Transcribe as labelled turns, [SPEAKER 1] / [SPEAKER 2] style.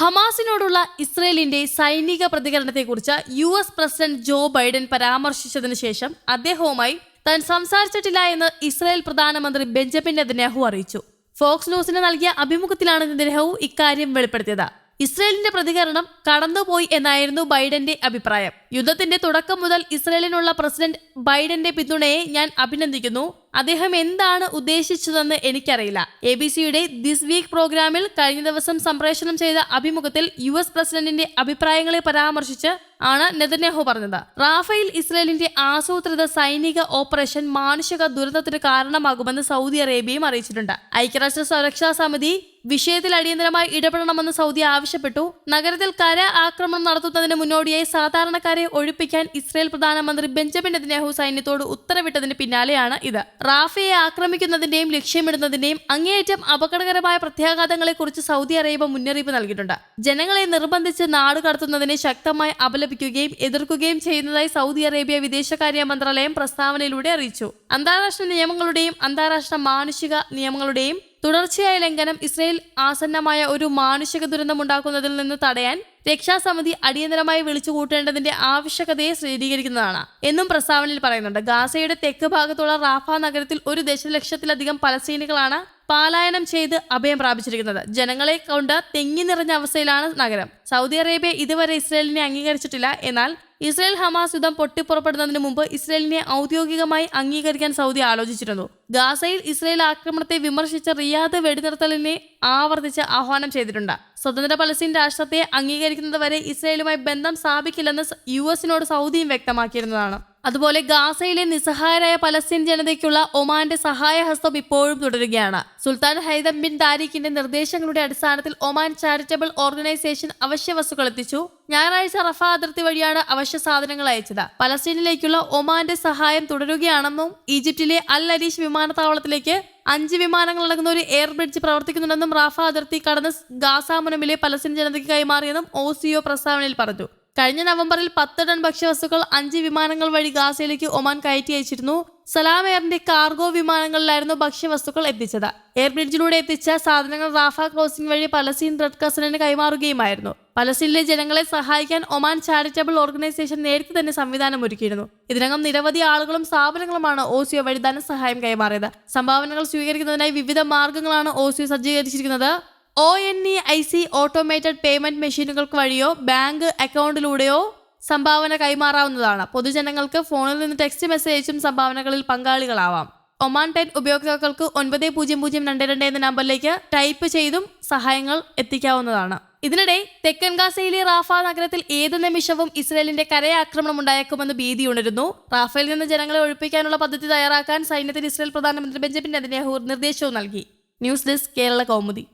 [SPEAKER 1] ഹമാസിനോടുള്ള ഇസ്രയേലിന്റെ സൈനിക പ്രതികരണത്തെക്കുറിച്ച് U S president Joe Biden പരാമർശിച്ചതിനു ശേഷം അദ്ദേഹവുമായി താൻ സംസാരിച്ചിട്ടില്ല എന്ന് ഇസ്രായേൽ പ്രധാനമന്ത്രി ബെഞ്ചമിൻ നെതന്യാഹു അറിയിച്ചു. ഫോക്സ് ന്യൂസിന് നൽകിയ അഭിമുഖത്തിലാണ് നെതന്യാഹു ഇക്കാര്യം വെളിപ്പെടുത്തിയത്. ഇസ്രയേലിന്റെ പ്രതികരണം കടന്നുപോയി എന്നായിരുന്നു ബൈഡന്റെ അഭിപ്രായം. യുദ്ധത്തിന്റെ തുടക്കം മുതൽ ഇസ്രയേലിനുള്ള പ്രസിഡന്റ് ബൈഡന്റെ പിന്തുണയെ ഞാൻ അഭിനന്ദിക്കുന്നു. അദ്ദേഹം എന്താണ് ഉദ്ദേശിച്ചതെന്ന് എനിക്കറിയില്ല. എ ബി സിയുടെ ദിസ് വീക്ക് പ്രോഗ്രാമിൽ കഴിഞ്ഞ ദിവസം സംപ്രേഷണം ചെയ്ത അഭിമുഖത്തിൽ യു എസ് പ്രസിഡന്റിന്റെ അഭിപ്രായങ്ങളെ പരാമർശിച്ച് ആണ് നെതന്യാഹു പറഞ്ഞത്. റാഫേൽ ഇസ്രയേലിന്റെ ആസൂത്രിത സൈനിക ഓപ്പറേഷൻ മാനുഷിക ദുരന്തത്തിന് കാരണമാകുമെന്ന് സൗദി അറേബ്യയും അറിയിച്ചിട്ടുണ്ട്. ഐക്യരാഷ്ട്ര സുരക്ഷാ സമിതി വിഷയത്തിൽ അടിയന്തരമായി ഇടപെടണമെന്ന് സൗദി ആവശ്യപ്പെട്ടു. നഗരത്തിൽ കര ആക്രമണം നടത്തുന്നതിന് മുന്നോടിയായി സാധാരണക്കാരെ ഒഴിപ്പിക്കാൻ ഇസ്രയേൽ പ്രധാനമന്ത്രി ബെഞ്ചമിൻ നെതന്യാഹു സൈന്യത്തോട് ഉത്തരവിട്ടതിന് പിന്നാലെയാണ് ഇത്. റാഫയെ ആക്രമിക്കുന്നതിന്റെയും ലക്ഷ്യമിടുന്നതിന്റെയും അങ്ങേയറ്റം അപകടകരമായ പ്രത്യാഘാതങ്ങളെക്കുറിച്ച് സൗദി അറേബ്യ മുന്നറിയിപ്പ് നൽകിയിട്ടുണ്ട്. ജനങ്ങളെ നിർബന്ധിച്ച് നാട് കടത്തുന്നതിനെ ശക്തമായി അപലപിക്കുകയും എതിർക്കുകയും ചെയ്യുന്നതായി സൗദി അറേബ്യ വിദേശകാര്യ മന്ത്രാലയം പ്രസ്താവനയിലൂടെ അറിയിച്ചു. അന്താരാഷ്ട്ര നിയമങ്ങളുടെയും അന്താരാഷ്ട്ര മാനുഷിക നിയമങ്ങളുടെയും തുടർച്ചയായ ലംഘനം ഇസ്രയേൽ ആസന്നമായ ഒരു മാനുഷിക ദുരന്തമുണ്ടാക്കുന്നതിൽ നിന്ന് തടയാൻ രക്ഷാസമിതി അടിയന്തരമായി വിളിച്ചു കൂട്ടേണ്ടതിന്റെ ആവശ്യകതയെ സ്ഥിരീകരിക്കുന്നതാണ് എന്നും പ്രസ്താവനയിൽ പറയുന്നുണ്ട്. ഗാസയുടെ തെക്ക് ഭാഗത്തുള്ള റാഫ നഗരത്തിൽ ഒരു ദശലക്ഷത്തിലധികം പലസ്തീനികളാണ് പാലായനം ചെയ്ത് അഭയം പ്രാപിച്ചിരിക്കുന്നത്. ജനങ്ങളെ കൊണ്ട് തെങ്ങി നിറഞ്ഞ അവസ്ഥയിലാണ് നഗരം. സൗദി അറേബ്യ ഇതുവരെ ഇസ്രയേലിനെ അംഗീകരിച്ചിട്ടില്ല. എന്നാൽ ഇസ്രയേൽ ഹമാസ് യുദ്ധം പൊട്ടിപ്പുറപ്പെടുന്നതിന് മുമ്പ് ഇസ്രയേലിനെ ഔദ്യോഗികമായി അംഗീകരിക്കാൻ സൗദി ആലോചിച്ചിരുന്നു. ഗാസയിൽ ഇസ്രയേൽ ആക്രമണത്തെ വിമർശിച്ച റിയാദ് വെടിനിർത്തലിനെ ആവർത്തിച്ച് ആഹ്വാനം ചെയ്തിട്ടുണ്ട്. സ്വതന്ത്ര പലസ്തീൻ രാഷ്ട്രത്തെ അംഗീകരിക്കുന്നതുവരെ ഇസ്രയേലുമായി ബന്ധം സ്ഥാപിക്കില്ലെന്ന് യു എസിനോട് സൗദിയും വ്യക്തമാക്കിയിരുന്നതാണ്. അതുപോലെ ഗാസയിലെ നിസ്സഹായരായ പലസ്തീൻ ജനതയ്ക്കുള്ള ഒമാന്റെ സഹായഹസ്തം ഇപ്പോഴും തുടരുകയാണ്. സുൽത്താൻ ഹൈദം ബിൻ താരിഖിന്റെ നിർദ്ദേശങ്ങളുടെ അടിസ്ഥാനത്തിൽ ഒമാൻ ചാരിറ്റബിൾ ഓർഗനൈസേഷൻ അവശ്യ വസ്തുക്കൾ എത്തിച്ചു. ഞായറാഴ്ച റഫ അതിർത്തി വഴിയാണ് അവശ്യ സാധനങ്ങൾ അയച്ചത്. പലസ്തീനിലേക്കുള്ള ഒമാന്റെ സഹായം തുടരുകയാണെന്നും ഈജിപ്തിലെ അൽ അരീഷ് വിമാനത്താവളത്തിലേക്ക് അഞ്ച് വിമാനങ്ങൾ അടങ്ങുന്ന ഒരു എയർ ബ്രിഡ്ജ് പ്രവർത്തിക്കുന്നുണ്ടെന്നും റാഫ അതിർത്തി കടന്ന് ഗാസ മുനമ്പിലെ പലസ്തീൻ ജനതയ്ക്ക് കൈമാറിയെന്നും ഒ പ്രസ്താവനയിൽ പറഞ്ഞു. കഴിഞ്ഞ നവംബറിൽ പത്ത് ടൺ ഭക്ഷ്യവസ്തുക്കൾ അഞ്ച് വിമാനങ്ങൾ വഴി ഗാസയിലേക്ക് ഒമാൻ കയറ്റി അയച്ചിരുന്നു. സലാം എയറിന്റെ കാർഗോ വിമാനങ്ങളിലായിരുന്നു ഭക്ഷ്യവസ്തുക്കൾ എത്തിച്ചത്. എയർ ബ്രിഡ്ജിലൂടെ എത്തിച്ച സാധനങ്ങൾ റാഫ ക്രോസിംഗ് വഴി പലസ്തീൻ റെഡ് ക്രസന്റിന് കൈമാറുകയുമായിരുന്നു. പലസ്തീനിലെ ജനങ്ങളെ സഹായിക്കാൻ ഒമാൻ ചാരിറ്റബിൾ ഓർഗനൈസേഷൻ നേരത്തെ തന്നെ സംവിധാനം ഒരുക്കിയിരുന്നു. ഇതിനകം നിരവധി ആളുകളും സ്ഥാപനങ്ങളുമാണ് ഓസിയോ വഴി ധനസഹായം കൈമാറിയത്. സംഭാവനകൾ സ്വീകരിക്കുന്നതിനായി വിവിധ മാർഗങ്ങളാണ് ഓസിയോ സജ്ജീകരിച്ചിരിക്കുന്നത്. O N E I C automated payment മെഷീനുകൾക്ക് വഴിയോ ബാങ്ക് അക്കൗണ്ടിലൂടെയോ സംഭാവന കൈമാറാവുന്നതാണ്. പൊതുജനങ്ങൾക്ക് ഫോണിൽ നിന്ന് ടെക്സ്റ്റ് മെസ്സേജും സംഭാവനകളിൽ പങ്കാളികളാവാം. ഒമാൻ ടെൻ ഉപയോക്താക്കൾക്ക് ഒൻപത് പൂജ്യം പൂജ്യം രണ്ട് രണ്ട് എന്ന നമ്പറിലേക്ക് ടൈപ്പ് ചെയ്തും സഹായങ്ങൾ എത്തിക്കാവുന്നതാണ്. ഇതിനിടെ തെക്കൻ ഗാസയിലെ റാഫ നഗരത്തിൽ ഏത് നിമിഷവും ഇസ്രയേലിന്റെ കരയാക്രമണം ഉണ്ടായേക്കുമെന്ന് ഭീതി ഉണരുന്നു. റാഫയിൽ നിന്ന് ജനങ്ങളെ ഒഴിപ്പിക്കാനുള്ള പദ്ധതി തയ്യാറാക്കാൻ സൈന്യത്തിന് ഇസ്രയേൽ പ്രധാനമന്ത്രി ബെഞ്ചമിൻ നെതന്യാഹു നിർദ്ദേശവും നൽകി. News desk Kerala Kaumudi.